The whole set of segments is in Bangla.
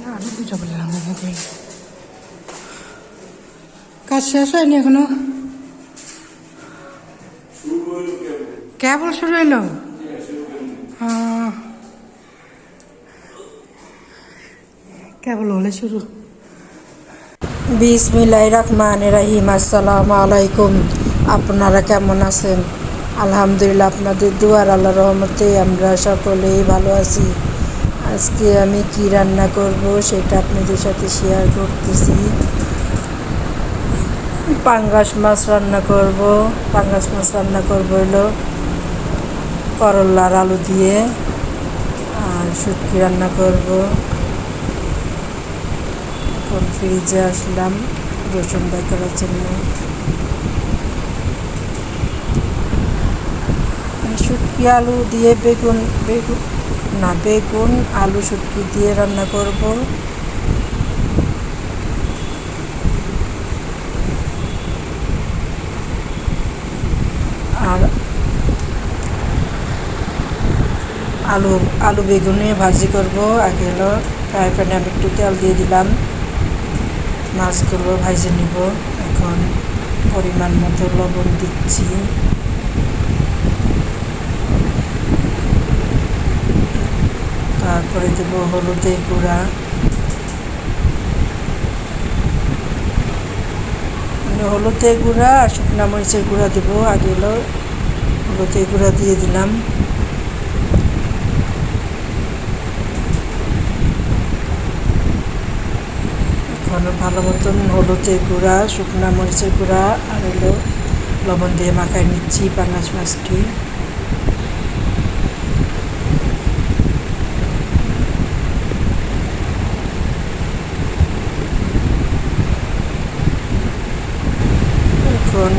না, আমি দুইটা বলে রান্না কাজ শেষ হয়নি এখনও? কেবল শুরু হইল? কেবল হলে শুরু। বিসমিল্লাহ রহমান রাহিম, আসসালামু আলাইকুম। আপনারা কেমন আছেন? আলহামদুলিল্লাহ, আপনাদের দুয়ার আল্লাহ রহমতে আমরা সকলেই ভালো আছি। আজকে আমি কি রান্না করব সেটা আপনাদের সাথে শেয়ার করতেছি। পাঙ্গাস মাছ রান্না করব। পাঙ্গাস মাছ রান্না করব হলো করলার আলু দিয়ে আর শুটকি রান্না করব। এখন ফ্রিজে আসলাম রসুন বাই করার জন্য। শুটকি আলু দিয়ে বেগুন বেগুন না, বেগুন, আলু শুটকি দিয়ে রান্না করব। আর আলু আলু বেগুনে ভাজি করব। আগে হলো ফ্রাই প্যানে আমি একটু তেল দিয়ে দিলাম। মাছগুলো ভাজে নিব। এখন পরিমাণ মতো লবণ দিচ্ছি। তারপরে দেব হলুদের গুঁড়া। মানে হলুদের গুঁড়া আর শুকনো মরিচের গুঁড়া দেবো, আগে হলো হলুদের গুঁড়া দিয়ে দিলাম। এখন ভালো মতন হলুদের গুঁড়া, শুকনা মরিচের গুঁড়া, আর হলো লবণ দিয়ে মাখায় নিচ্ছি পাঙাশ মাছটি এখন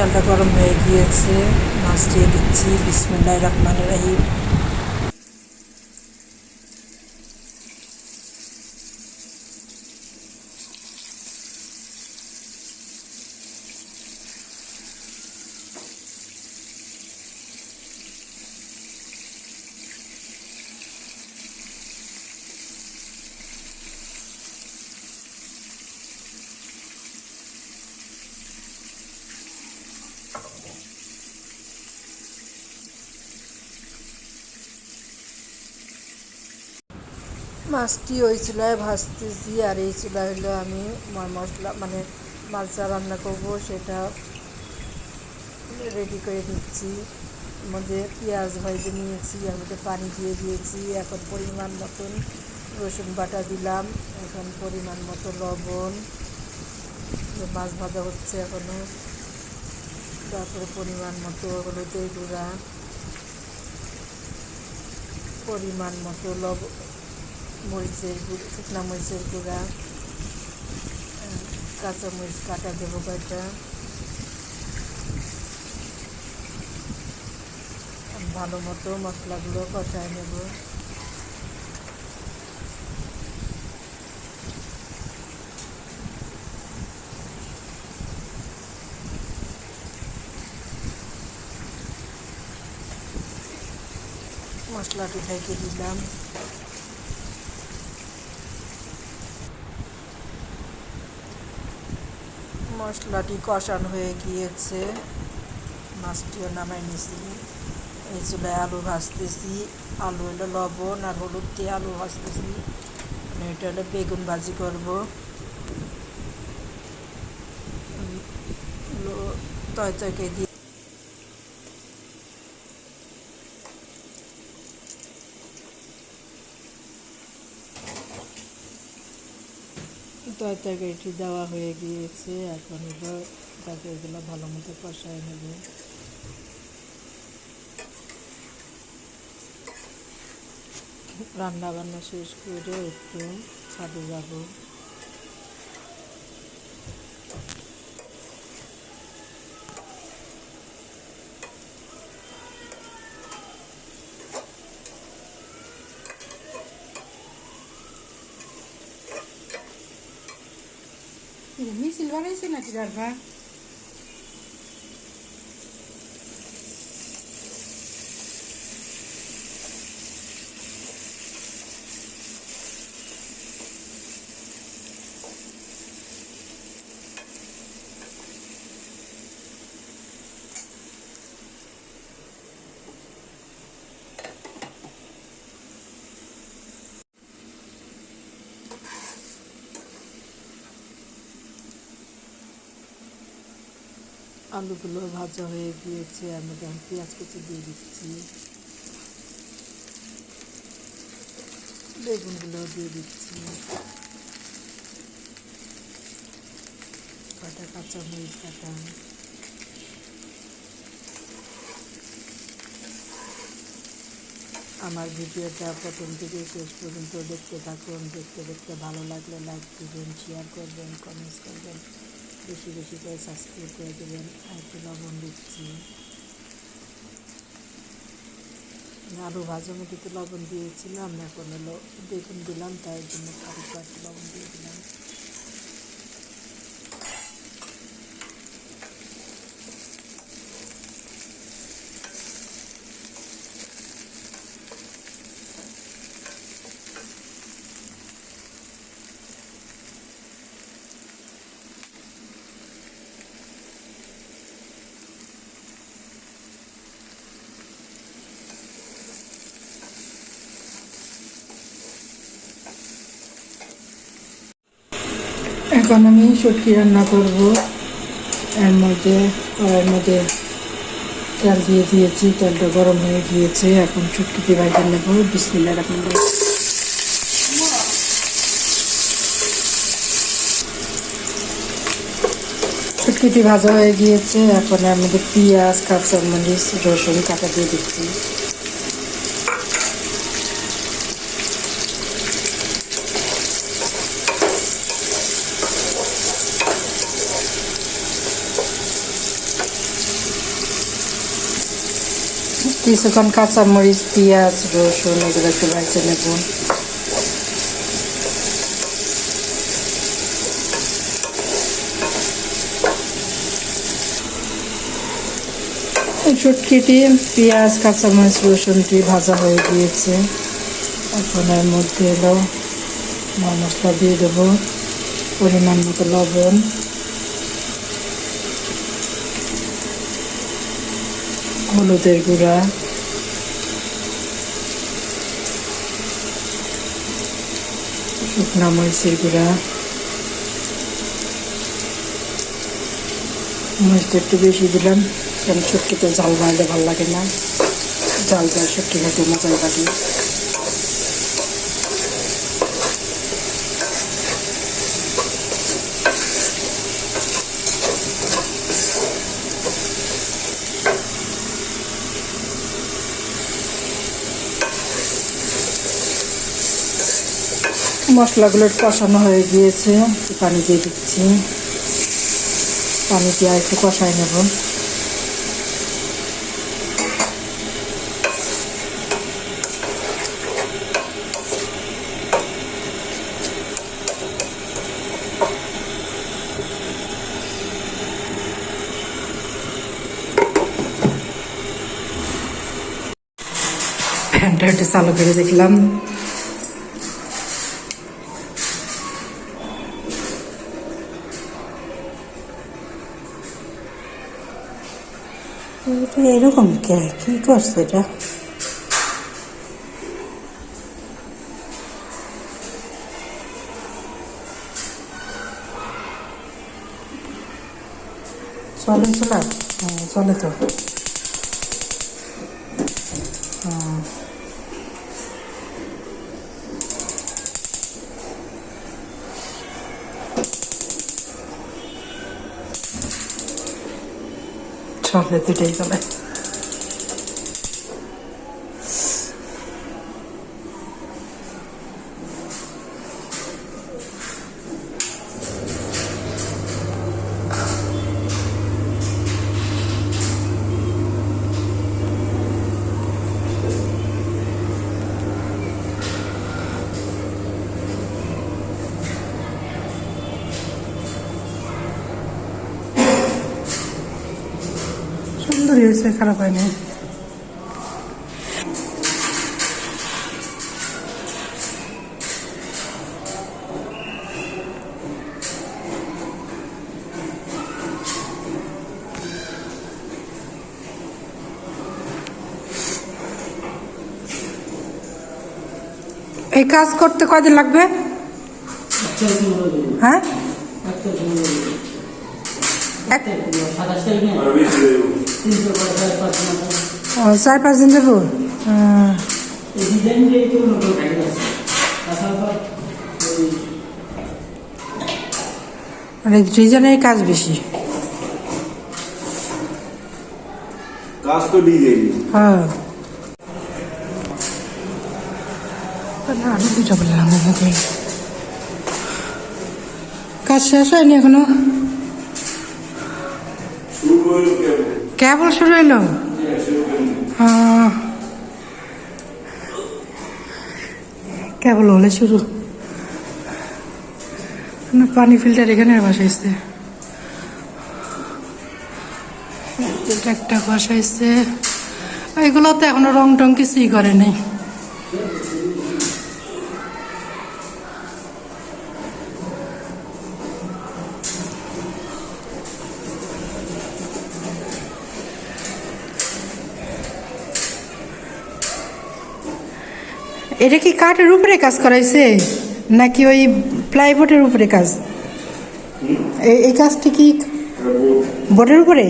তেলটা গরম হয়ে গিয়েছে মাছ দিয়ে দিচ্ছি। বিসমিল্লাহ রহমান রাহিম। মাছটি ওই চুলায় ভাজতেছি আর এই চুলা হলো আমি মশলা মানে মাছ যা রান্না করব, সেটা রেডি করে এর মধ্যে পেঁয়াজ ভেজে নিয়েছি, এর মধ্যে পানি দিয়ে দিয়েছি, এখন পরিমাণ মতন রসুন বাটা দিলাম, এখন পরিমাণ মতো লবণ। মাছ ভাজা হচ্ছে এখনও তারপরে পরিমাণ মতো হলুদের গুঁড়া, পরিমাণ মতো লব মরিচের গুঁড়ো শুকনা মরিচের গুঁড়া আহ, কাঁচা মরিচ কাটা দেবো কয়টা ভালো মতো মশলাগুলো কষায় নেব। মশলাটি ঢেকে দিলাম। মশলাটি কষানো হয়ে গিয়েছে। মাছটিও নামাই নিছি। এই চুলায় আলু ভাজতেছি। আলু হলো লবণ আর হলুদ দিয়ে আলু ভাজতেছি। এটা হলো বেগুন ভাজি করব। তয় তয়কে দিয়ে তরকারিটি দেওয়া হয়ে গিয়েছে, এখন তরকারিগুলো ভালো মতো কষায় নেব। রান্না বান্না শেষ করে একটু ছাদে যাব। parece na de. আলুগুলো ভাজা হয়ে গিয়েছে এর মধ্যে আমি পেঁয়াজ কুচি দিয়ে দিচ্ছি। বেগুনগুলো দিয়ে দিচ্ছি। কটা কাঁচামরিচ কাটা। আমার ভিডিওটা প্রথম থেকে শেষ পর্যন্ত দেখতে থাকুন। দেখতে দেখতে ভালো লাগলে লাইক দিবেন শেয়ার করবেন কমেন্টস করবেন। বেশি বেশি করে সাবস্ক্রাইব করে দেবেন আর একটু লবণ দিচ্ছি। আলু ভাজা মধ্যে তো লবণ দিয়েছিলাম, এখন হলো দেখুন দিলাম, তাই জন্য আরেকটু লবণ দিয়ে দিলাম। এখন আমি শুটকি রান্না করব। এর মধ্যে কড়াইয়ের মধ্যে তেল দিয়ে দিয়েছি, তেলটা গরম হয়ে গিয়েছে। এখন শুটকিটি ভাজা নেব। বিসমিল্লা রাখুন ভাজা হয়ে গিয়েছে। এখন এর মধ্যে পেঁয়াজ, কাঁচামরিচ, রসুন, কাটা দিয়ে দিচ্ছি। কিছুক্ষণ কাঁচামরিচ পেঁয়াজ রসুন এগুলো একটু ভেজে নেব চটকিটি পেঁয়াজ, কাঁচামরিচ রসুনটি ভাজা হয়ে গিয়েছে। এখন এর মধ্যে এলো মশলা দিয়ে দেবো। পরিমাণ মতো লবণ। হলুদের গুঁড়া। শুকনা মরিচের গুঁড়া। মরিচটা একটু বেশি দিলাম, কারণ শুটকিতে জাল বাড়লে ভালো লাগে না। জাল জাল শুটকি খেতে মজাই লাগে। মশলাগুলো কষানো হয়ে গিয়েছে। পানি দিয়ে দিচ্ছি। পানি দিয়ে একটু কষাই নেব। ফ্যানটা একটু চালু করে দেখলাম। এরকম কে কি করছে এটা চলে চলে চলে তো চলে দুটাই চলে সুন্দরই হয়েছে খারাপ হয়নি। এই কাজ করতে কয়দিন লাগবে? হ্যাঁ? এক ও, চার পাঁচ দিন মানে ডিজাইনের কাজ বেশি। কাজ তো ডিজাইন হ্যাঁ। আমি বললাম কাজ শেষ হয়নি এখনও? শুরু কেবল শুরু হইল? কেবল হলে শুরু। পানি ফিল্টার এখানে বসাইছে। একটা বসাইছে। এগুলো তো এখনও রং টং কিছুই করে নাই। এটা কি কাঠের উপরে কাজ করাইছে? নাকি ওই প্লাইবোর্ডের উপরে কাজ? এই কাজটি কি বোর্ডের উপরে?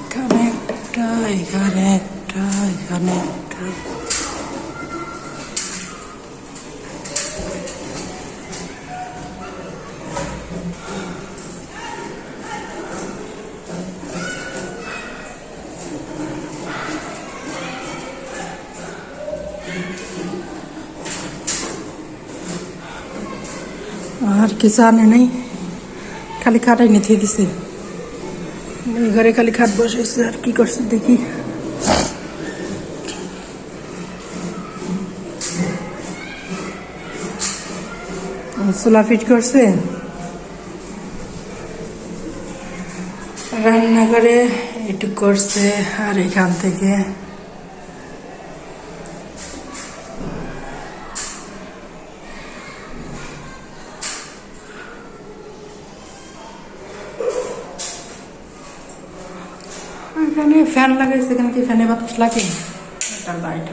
এখানে একটা এখানে একটা এখানে একটা। আর কিছু আনে নাই। খালি খাটাই নিতে দিছে। এই ঘরে খালি খাট বসাইছে আর কি করছে দেখি। সোলা ফিট করছে। রান্নাঘরে একটু করছে আর এখান থেকে এখানে ফ্যান লাগাইছে সেখানে কি ফ্যানে বাতাস লাগে? একটা লাইট